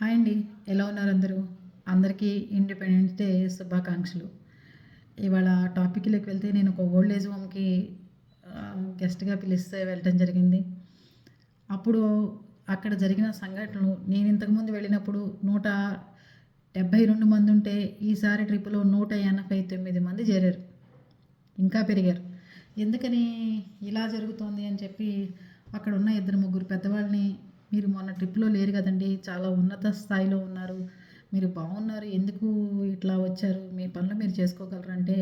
Hi అండి. ఎలా ఉన్నారు అందరూ? అందరికీ ఇండిపెండెన్స్ డే శుభాకాంక్షలు. ఇవాళ టాపిక్లోకి వెళ్తే నేను ఒక ఓల్డ్ ఏజ్ హోమ్కి గెస్ట్గా పిలిస్తే వెళ్ళటం జరిగింది. అప్పుడు అక్కడ జరిగిన సంఘటనలు నేను ఇంతకుముందు వెళ్ళినప్పుడు నూట డెబ్భై రెండు మంది ఉంటే ఈసారి ట్రిప్లో నూట ఎనభై తొమ్మిది మంది చేరారు. ఇంకా పెరిగారు. ఎందుకని ఇలా జరుగుతోంది అని చెప్పి అక్కడ ఉన్న ఇద్దరు ముగ్గురు పెద్దవాళ్ళని మీరు మొన్న ట్రిప్లో లేరు కదండి చాలా ఉన్నత స్థాయిలో ఉన్నారు. మీరు బాగున్నారు ఎందుకు ఇట్లా వచ్చారు? మీ పనులు మీరు చేసుకోగలరంటే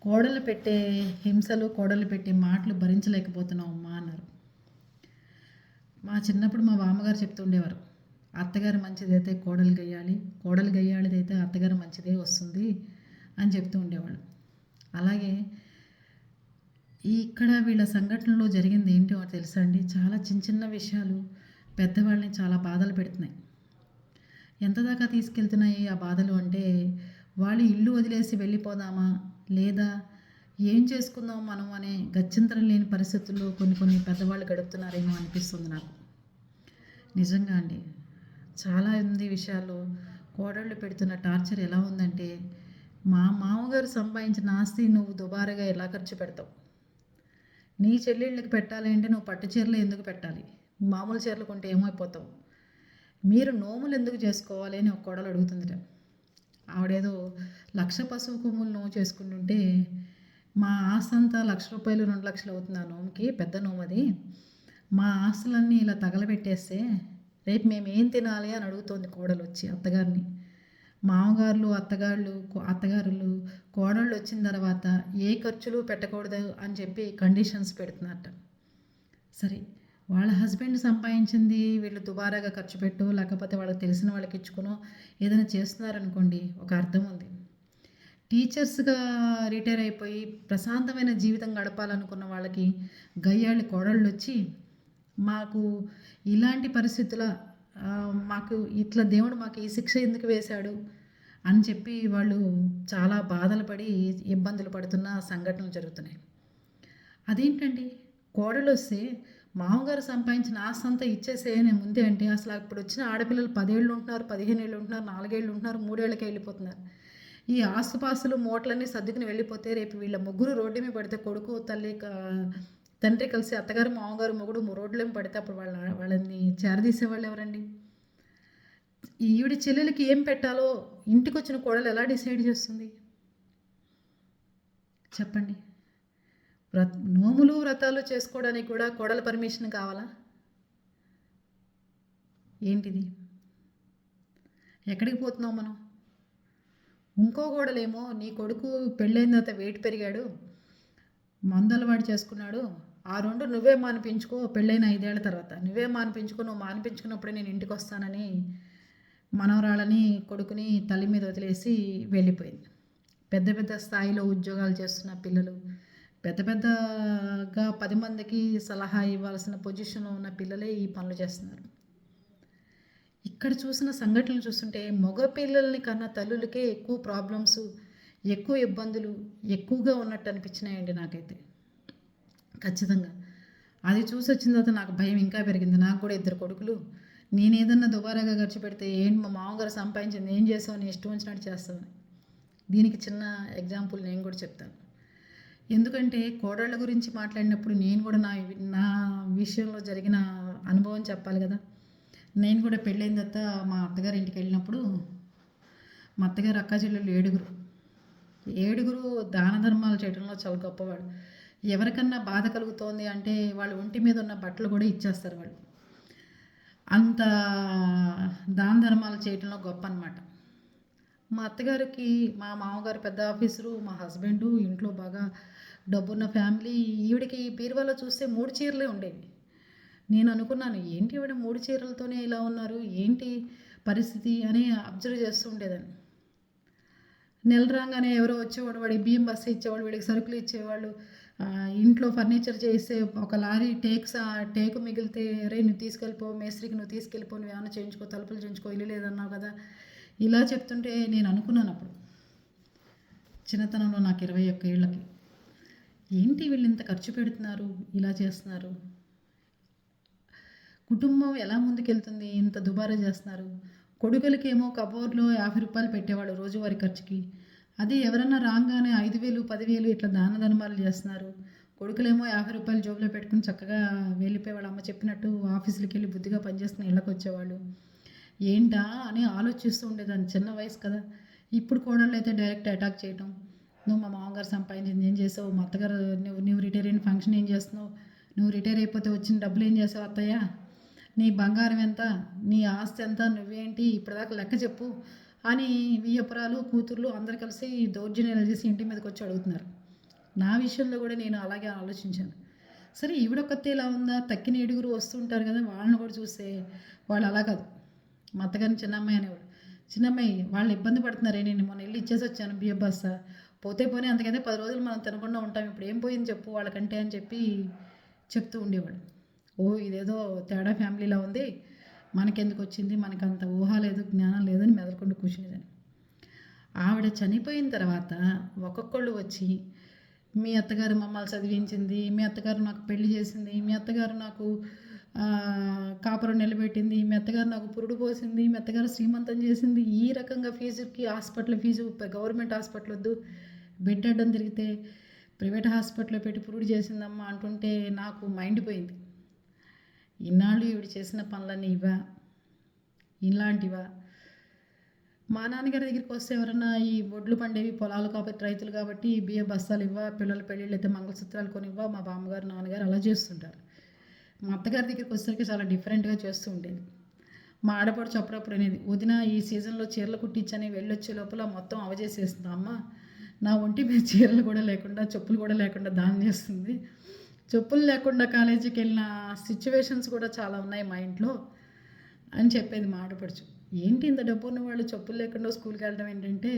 కోడలు పెట్టే హింసలు కోడలు పెట్టే మాటలు భరించలేకపోతున్నాం అమ్మా అన్నారు. మా చిన్నప్పుడు మా బామ్మగారు చెప్తుండేవారు అత్తగారు మంచిదైతే కోడలు గయ్యాలి కోడలు గయ్యాలిదైతే అత్తగారు మంచిదే వస్తుంది అని చెప్తూ ఉండేవాళ్ళు. అలాగే ఇక్కడ వీళ్ళ సంఘటనలో జరిగింది ఏంటో తెలుసా అండి? చాలా చిన్న చిన్న విషయాలు పెద్దవాళ్ళని చాలా బాధలు పెడుతున్నాయి. ఎంత దాకా తీసుకెళ్తున్నాయి ఆ బాధలు అంటే వాళ్ళు ఇల్లు వదిలేసి వెళ్ళిపోదామా? లేదా ఏం చేసుకుందాం మనం అనే గత్యంతరం లేని పరిస్థితుల్లో కొన్ని కొన్ని పెద్దవాళ్ళు గడుపుతున్నారేమో అనిపిస్తుంది నాకు. నిజంగా అండి చాలా ఉంది విషయాల్లో కోడళ్ళు పెడుతున్న టార్చర్ ఎలా ఉందంటే మా మామగారు సంపాదించిన ఆస్తి నువ్వు దుబారగా ఎలా ఖర్చు పెడతావు? నీ చెల్లెళ్ళకి పెట్టాలి అంటే నువ్వు పట్టు చీరలు ఎందుకు పెట్టాలి? మామూలు చీరలు కొంటే ఏమైపోతావు? మీరు నోములు ఎందుకు చేసుకోవాలి అని ఒక కోడలు అడుగుతుందిట. ఆవిడేదో లక్ష పశువు కొమ్ములు నోము చేసుకుంటుంటే మా ఆస్తి అంతా లక్ష రూపాయలు రెండు లక్షలు అవుతుంది ఆ నోముకి పెద్ద నోము అది మా ఆస్తులన్నీ ఇలా తగలబెట్టేస్తే రేపు మేము ఏం తినాలి అని అడుగుతోంది కోడలు వచ్చి అత్తగారిని. మామగారులు అత్తగారులు అత్తగారులు కోడళ్ళు వచ్చిన తర్వాత ఏ ఖర్చులు పెట్టకూడదు అని చెప్పి కండిషన్స్ పెడుతున్నారట. సరే వాళ్ళ హస్బెండ్ సంపాదించింది వీళ్ళు దుబారాగా ఖర్చు పెట్టు లేకపోతే వాళ్ళకి తెలిసిన వాళ్ళకి ఇచ్చుకునో ఏదైనా చేస్తున్నారనుకోండి ఒక అర్థం ఉంది. టీచర్స్గా రిటైర్ అయిపోయి ప్రశాంతమైన జీవితం గడపాలనుకున్న వాళ్ళకి గయ్యాళ్ళు కోడళ్ళు వచ్చి మాకు ఇలాంటి పరిస్థితుల మాకు ఇట్లా దేవుడు మాకు ఈ శిక్ష ఎందుకు వేశాడు అని చెప్పి వాళ్ళు చాలా బాధలు పడి ఇబ్బందులు పడుతున్న సంఘటనలు జరుగుతున్నాయి. అదేంటండి? కోడలు వస్తే మామగారు సంపాదించిన ఆస్తంతా ఇచ్చేసే నేను ముందే అంటే అసలు ఇప్పుడు వచ్చిన ఆడపిల్లలు పదేళ్ళు ఉంటున్నారు పదిహేను ఏళ్ళు ఉంటున్నారు నాలుగేళ్ళు ఉంటున్నారు మూడేళ్ళకి వెళ్ళిపోతున్నారు. ఈ ఆస్తుపాస్తులు మూటలన్నీ సర్దుకుని వెళ్ళిపోతే రేపు వీళ్ళ ముగ్గురు రోడ్డు మీద పడితే కొడుకు తల్లి తండ్రి కలిసి అత్తగారు మామగారు మొగుడు రోడ్లు పడితే అప్పుడు వాళ్ళ వాళ్ళని చేరదీసేవాళ్ళు ఎవరండి? ఈవిడి చెల్లెలకి ఏం పెట్టాలో ఇంటికి వచ్చిన కోడలు ఎలా డిసైడ్ చేస్తుంది? చెప్పండి. వ్రత నోములు వ్రతాలు చేసుకోవడానికి కూడా కోడల పర్మిషన్ కావాలా? ఏంటిది? ఎక్కడికి పోతున్నాం మనం? ఇంకో కోడలేమో నీ కొడుకు పెళ్ళైన తర్వాత వెయిట్ పెరిగాడు మందలవాడు చేసుకున్నాడు ఆ రెండు నువ్వే మానిపించుకో పెళ్ళైన ఐదేళ్ళ తర్వాత. నువ్వే మానిపించుకో నువ్వు మానిపించుకున్నప్పుడే నేను ఇంటికి వస్తానని మనవరాళ్ళని కొడుకుని తల్లి మీద వదిలేసి వెళ్ళిపోయింది. పెద్ద పెద్ద స్థాయిలో ఉద్యోగాలు చేస్తున్న పిల్లలు పెద్ద పెద్దగా పది మందికి సలహా ఇవ్వాల్సిన పొజిషన్లో ఉన్న పిల్లలే ఈ పనులు చేస్తున్నారు. ఇక్కడ చూసిన సంఘటనలు చూస్తుంటే మగ పిల్లల్ని కన్నా తల్లులకే ఎక్కువ ప్రాబ్లమ్స్ ఎక్కువ ఇబ్బందులు ఎక్కువగా ఉన్నట్టు అనిపించినాయండి నాకైతే. ఖచ్చితంగా. అది చూసి వచ్చిన తర్వాత నాకు భయం ఇంకా పెరిగింది. నాకు కూడా ఇద్దరు కొడుకులు. నేను ఏదన్నా దుబారాగా ఖర్చు పెడితే ఏంటి మా మామగారు సంపాదించింది ఏం చేస్తావు నేను ఇష్టం వచ్చినట్టు చేస్తావని. దీనికి చిన్న ఎగ్జాంపుల్ నేను కూడా చెప్తాను. ఎందుకంటే కోడళ్ళ గురించి మాట్లాడినప్పుడు నేను కూడా నా నా విషయంలో జరిగిన అనుభవం చెప్పాలి కదా. నేను కూడా పెళ్ళైన తర్వాత మా అత్తగారి ఇంటికి వెళ్ళినప్పుడు మా అత్తగారు అక్క చెల్లెళ్ళు ఏడుగురు. ఏడుగురు దాన ధర్మాలు చేయడంలో చాలా గొప్పవాడు ఎవరికన్నా బాధ కలుగుతోంది అంటే వాళ్ళ ఒంటి మీద ఉన్న బట్టలు కూడా ఇచ్చేస్తారు వాళ్ళు. అంత దాన ధర్మాలు చేయడంలో గొప్ప అనమాట మా అత్తగారికి మా మామగారు పెద్ద ఆఫీసరు మా హస్బెండు ఇంట్లో బాగా డబ్బున్న ఫ్యామిలీ ఈవిడికి బీరువాలో చూస్తే మూడు చీరలే ఉండేవి. నేను అనుకున్నాను ఏంటి ఈవిడ మూడు చీరలతోనే ఇలా ఉన్నారు? ఏంటి పరిస్థితి? అని అబ్జర్వ్ చేస్తూ ఉండేదాన్ని. నెల రాగానే ఎవరో వచ్చేవాడు వాడి బియ్యం బస్సు ఇచ్చేవాడు వాడికి సరుకులు ఇచ్చేవాళ్ళు. ఇంట్లో ఫర్నిచర్ చేస్తే ఒక లారీ టేక్స్ టేకు మిగిలితే రే నువ్వు తీసుకెళ్ళిపో మేస్త్రికి నువ్వు తీసుకెళ్ళిపో నువ్వు ఏమైనా చేయించుకో తలుపులు చేయించుకో ఇల్లు లేదన్నావు కదా. ఇలా చెప్తుంటే నేను అనుకున్నాను అప్పుడు. చిన్నతనంలో నాకు ఇరవై ఒక్క ఏళ్ళకి. ఏంటి వీళ్ళు ఇంత ఖర్చు పెడుతున్నారు? ఇలా చేస్తున్నారు. కుటుంబం ఎలా ముందుకెళ్తుంది? ఇంత దుబారా చేస్తున్నారు. కొడుకులకేమో కబోర్లో యాభై రూపాయలు పెట్టేవాడు రోజువారి ఖర్చుకి. అదే ఎవరన్నా రాగానే ఐదు వేలు పదివేలు ఇట్లా దాన ధర్మాలు చేస్తున్నారు. కొడుకులేమో యాభై రూపాయలు జోబులో పెట్టుకుని చక్కగా వెళ్ళిపోయేవాళ్ళు అమ్మ చెప్పినట్టు ఆఫీసులకి వెళ్ళి బుద్ధిగా పనిచేస్తున్న ఇళ్ళకి వచ్చేవాళ్ళు ఏంటా అని ఆలోచిస్తూ ఉండేదాన్ని చిన్న వయసు కదా. ఇప్పుడు కోడళ్ళు అయితే డైరెక్ట్ అటాక్ చేయటం. నువ్వు మా మామగారు సంపాదించింది ఏం చేసావు? మా అత్తగారు నువ్వు నువ్వు రిటైర్ అయిన ఫంక్షన్ ఏం చేస్తున్నావు? నువ్వు రిటైర్ అయిపోతే వచ్చిన డబ్బులు ఏం చేసావు అత్తయ్య? నీ బంగారం ఎంత? నీ ఆస్తి ఎంత? నువ్వేంటి? ఇప్పటిదాకా లెక్క చెప్పు అని వియ్యపురాలు కూతుర్లు అందరు కలిసి దౌర్జన్యాలు చేసి ఇంటి మీదకి వచ్చి అడుగుతున్నారు. నా విషయంలో కూడా నేను అలాగే ఆలోచించాను. సరే ఈవిడొక్కతే ఇలా ఉందా? తక్కిన ఏడుగురు వస్తుంటారు కదా వాళ్ళని కూడా చూస్తే వాళ్ళు అలా కాదు. మా అత్తగారిని చిన్నమ్మాయి అనేవాడు. చిన్నమ్మాయి వాళ్ళు ఇబ్బంది పడుతున్నారే నేను మొన్న వెళ్ళి ఇచ్చేసి వచ్చాను బియ్య బస్తా పోతే పోనీ అంతకైతే పది రోజులు మనం తినకుండా ఉంటాం. ఇప్పుడు ఏం పోయింది చెప్పు వాళ్ళకంటే అని చెప్పి చెప్తూ ఉండేవాడు. ఓ ఇదేదో తేడా ఫ్యామిలీలా ఉంది. మనకెందుకు వచ్చింది? మనకు అంత ఊహ లేదు జ్ఞానం లేదని మెదలకుండా కూర్చునేదాన్ని. ఆవిడ చనిపోయిన తర్వాత ఒక్కొక్కళ్ళు వచ్చి మీ అత్తగారు మమ్మల్ని చదివించింది మీ అత్తగారు నాకు పెళ్ళి చేసింది మీ అత్తగారు నాకు కాపురం నిలబెట్టింది మీ నాకు పురుడు పోసింది మెత్తగారు శ్రీమంతం చేసింది. ఈ రకంగా ఫీజుకి హాస్పిటల్ ఫీజు గవర్నమెంట్ హాస్పిటల్ వద్దు. బెడ్ అడ్డం తిరిగితే ప్రైవేట్ హాస్పిటల్లో పెట్టి పురుడు చేసిందమ్మా అంటుంటే నాకు మైండ్ పోయింది. ఇన్నాళ్ళు ఈవిడ చేసిన పనులన్నీ ఇవా ఇలాంటివా? మా నాన్నగారి దగ్గరికి వస్తే ఎవరన్నా ఈ ఒడ్లు పండేవి పొలాలు కాబట్టి రైతులు కాబట్టి బియ్య బస్తాలు ఇవ్వ పిల్లల పెళ్ళిళ్ళు అయితే మంగళసూత్రాలు కొనివ్వ మా బామ్మగారు నాన్నగారు అలా చేస్తుంటారు. మా అత్తగారి దగ్గరికి వచ్చేసరికి చాలా డిఫరెంట్గా చేస్తూ ఉండేది. మా ఆడపడుచు అప్పుడప్పుడు అనేది వదిన ఈ సీజన్లో చీరలు కుట్టించని వెళ్ళొచ్చే లోపల మొత్తం అవజేసేస్తుంది అమ్మ? నా ఒంటి మీద చీరలు కూడా లేకుండా చెప్పులు కూడా లేకుండా దానం చేస్తుంది. చెప్పులు లేకుండా కాలేజీకి వెళ్ళిన సిచ్యువేషన్స్ కూడా చాలా ఉన్నాయి మా ఇంట్లో అని చెప్పేది మా ఆడపడుచు. ఏంటి ఇంత డబ్బు ఉన్న వాళ్ళు చెప్పులు లేకుండా స్కూల్కి వెళ్ళడం ఏంటంటే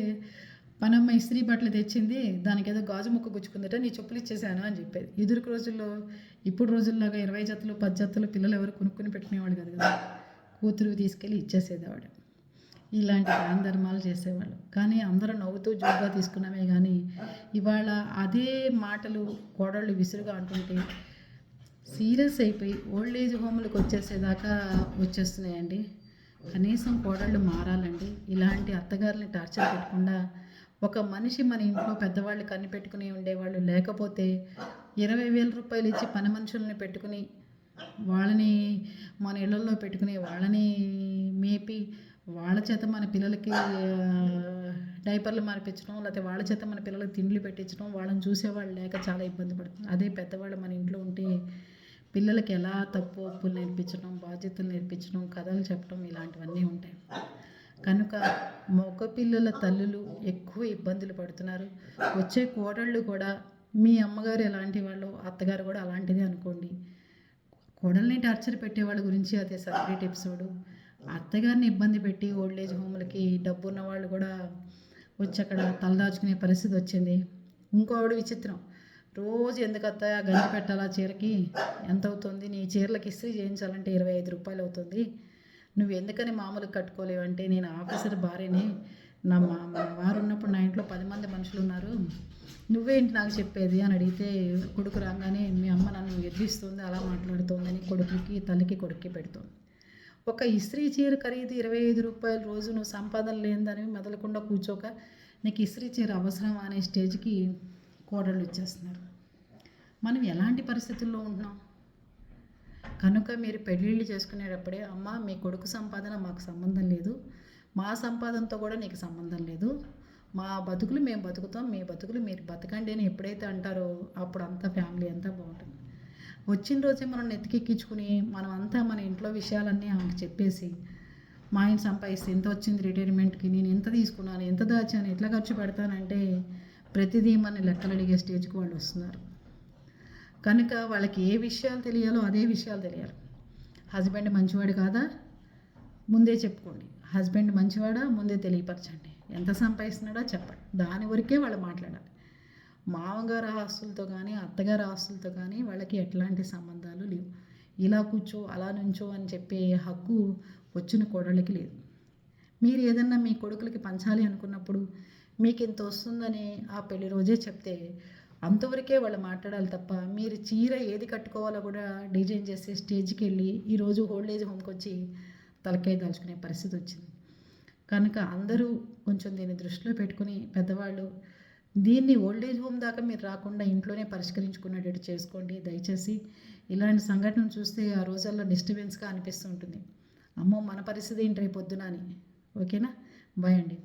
పనమ్మ ఇస్త్రీ బట్టలు తెచ్చింది దానికి ఏదో గాజు ముక్క గుచ్చుకుందట నీ చెప్పులు ఇచ్చేసాను అని చెప్పేది. ఎదురుకు రోజుల్లో ఇప్పుడు రోజుల్లాగా ఇరవై జతలు పది జతలు పిల్లలు ఎవరు కొనుక్కొని పెట్టుకునేవాడు కదా కదా. కూతురు తీసుకెళ్ళి ఇచ్చేసేది ఆవిడ. ఇలాంటి దాన ధర్మాలు చేసేవాళ్ళు. కానీ అందరూ నవ్వుతూ జోగ్గా తీసుకున్నామే కానీ ఇవాళ అదే మాటలు కోడళ్ళు విసురుగా అంటుంటే సీరియస్ అయిపోయి ఓల్డ్ ఏజ్ హోమ్లకు వచ్చేసేదాకా వచ్చేస్తున్నాయండి. కనీసం కోడళ్ళు మారాలండి. ఇలాంటి అత్తగారిని టార్చర్ పెట్టకుండా ఒక మనిషి మన ఇంట్లో పెద్దవాళ్ళు కనిపెట్టుకుని ఉండేవాళ్ళు లేకపోతే ఇరవై వేల రూపాయలు ఇచ్చి పని మనుషుల్ని పెట్టుకుని వాళ్ళని మన ఇళ్ళల్లో పెట్టుకుని వాళ్ళని మేపి వాళ్ళ చేత మన పిల్లలకి డైపర్లు మార్పించడం లేకపోతే వాళ్ళ చేత మన పిల్లలకి తిండ్లు పెట్టించడం వాళ్ళని చూసేవాళ్ళు లేక చాలా ఇబ్బంది పడుతుంది. అదే పెద్దవాళ్ళు మన ఇంట్లో ఉంటే పిల్లలకి ఎలా తప్పు ఒప్పులు నేర్పించడం బాధ్యతలు నేర్పించడం కథలు చెప్పడం ఇలాంటివన్నీ ఉంటాయి. కనుక మగపిల్లల తల్లులు ఎక్కువ ఇబ్బందులు పడుతున్నారు. వచ్చే కోడళ్ళు కూడా మీ అమ్మగారు ఎలాంటి వాళ్ళు అత్తగారు కూడా అలాంటిదే అనుకోండి. కోడల్ని టార్చర్ పెట్టేవాళ్ళ గురించి అదే సపరేట్ ఎపిసోడు అత్తగారిని ఇబ్బంది పెట్టి ఓల్డ్ ఏజ్ హోమ్లకి డబ్బు ఉన్న వాళ్ళు కూడా వచ్చి అక్కడ తలదాచుకునే పరిస్థితి వచ్చింది. ఇంకో ఆవిడ విచిత్రం. రోజు ఎందుకు అత్తయ్య గంజి పెట్టాలా చీరకి? ఎంత అవుతుంది నీ చీరలకు ఇస్త్రీ చేయించాలంటే ఇరవై ఐదు రూపాయలు అవుతుంది నువ్వు ఎందుకని మామూలుగా కట్టుకోలేవంటే నేను ఆఫీసర్ భార్యని. నా మా మా వారు ఉన్నప్పుడు నా ఇంట్లో పది మంది మనుషులు ఉన్నారు. నువ్వేంటి నాకు చెప్పేది అని అడిగితే కొడుకు రాగానే మీ అమ్మ నన్ను ఎదిరిస్తుంది అలా మాట్లాడుతోందని కొడుకుకి తల్లికి కొడుక్కి పెడుతోంది. ఒక ఇస్త్రీ చీర ఖరీదు ఇరవై ఐదు రూపాయలు రోజు నువ్వు సంపాదన లేదని మెదలకుండా కూర్చోక నీకు ఇస్త్రీ చీర అవసరం అనే స్టేజ్కి కోడళ్ళు వచ్చేస్తున్నారు మనం ఎలాంటి పరిస్థితుల్లో ఉంటున్నాం? కనుక మీరు పెళ్ళిళ్ళు చేసుకునేటప్పుడే అమ్మ మీ కొడుకు సంపాదన మాకు సంబంధం లేదు. మా సంపాదనతో కూడా నీకు సంబంధం లేదు. మా బతుకులు మేము బతుకుతాం. మీ బతుకులు మీరు బతకండి అని ఎప్పుడైతే అంటారో అప్పుడు అంతా ఫ్యామిలీ అంతా బాగుంటుంది. వచ్చిన రోజే మనం నెత్తికెక్కించుకుని మనం అంతా మన ఇంట్లో విషయాలన్నీ ఆమెకు చెప్పేసి మా ఆయన సంపాదిస్తే ఎంత వచ్చింది రిటైర్మెంట్కి? నేను ఎంత తీసుకున్నాను? ఎంత దాచాను? ఎట్లా ఖర్చు పెడతానంటే ప్రతిదీ మన లెక్కలు అడిగే స్టేజ్కి వాళ్ళు వస్తున్నారు. కనుక వాళ్ళకి ఏ విషయాలు తెలియాలో అదే విషయాలు తెలియాలి. హస్బెండ్ మంచివాడు కాదా? ముందే చెప్పుకోండి. హస్బెండ్ మంచివాడా? ముందే తెలియపరచండి. ఎంత సంపాదిస్తున్నాడో చెప్పండి. దాని వరకే వాళ్ళు మాట్లాడాలి. మామగారు ఆస్తులతో కానీ అత్తగారు ఆస్తులతో కానీ వాళ్ళకి ఎట్లాంటి సంబంధాలు లేవు. ఇలా కూర్చో అలా నుంచో అని చెప్పే హక్కు వచ్చిన కోడళ్ళకి లేదు. మీరు ఏదన్నా మీ కొడుకులకి పంచాలి అనుకున్నప్పుడు మీకు ఇంత వస్తుందని ఆ పెళ్ళి రోజే చెప్తే అంతవరకే వాళ్ళు మాట్లాడాలి తప్ప మీరు చీర ఏది కట్టుకోవాలో కూడా డిజైన్ చేసే స్టేజ్కి వెళ్ళి ఈరోజు ఓల్డ్ ఏజ్ హోమ్కి వచ్చి తలకాయ దాల్చుకునే పరిస్థితి వచ్చింది. కనుక అందరూ కొంచెం దీన్ని దృష్టిలో పెట్టుకుని పెద్దవాళ్ళు దీన్ని ఓల్డ్ ఏజ్ హోమ్ దాకా మీరు రాకుండా ఇంట్లోనే పరిష్కరించుకునేటట్టు చేసుకోండి. దయచేసి ఇలాంటి సంఘటనలు చూస్తే ఆ రోజుల్లో డిస్టర్బెన్స్గా అనిపిస్తూ ఉంటుంది. అమ్మో మన పరిస్థితి ఏంటి రేపు పొద్దున అని. ఓకేనా? బాయ్ అండి.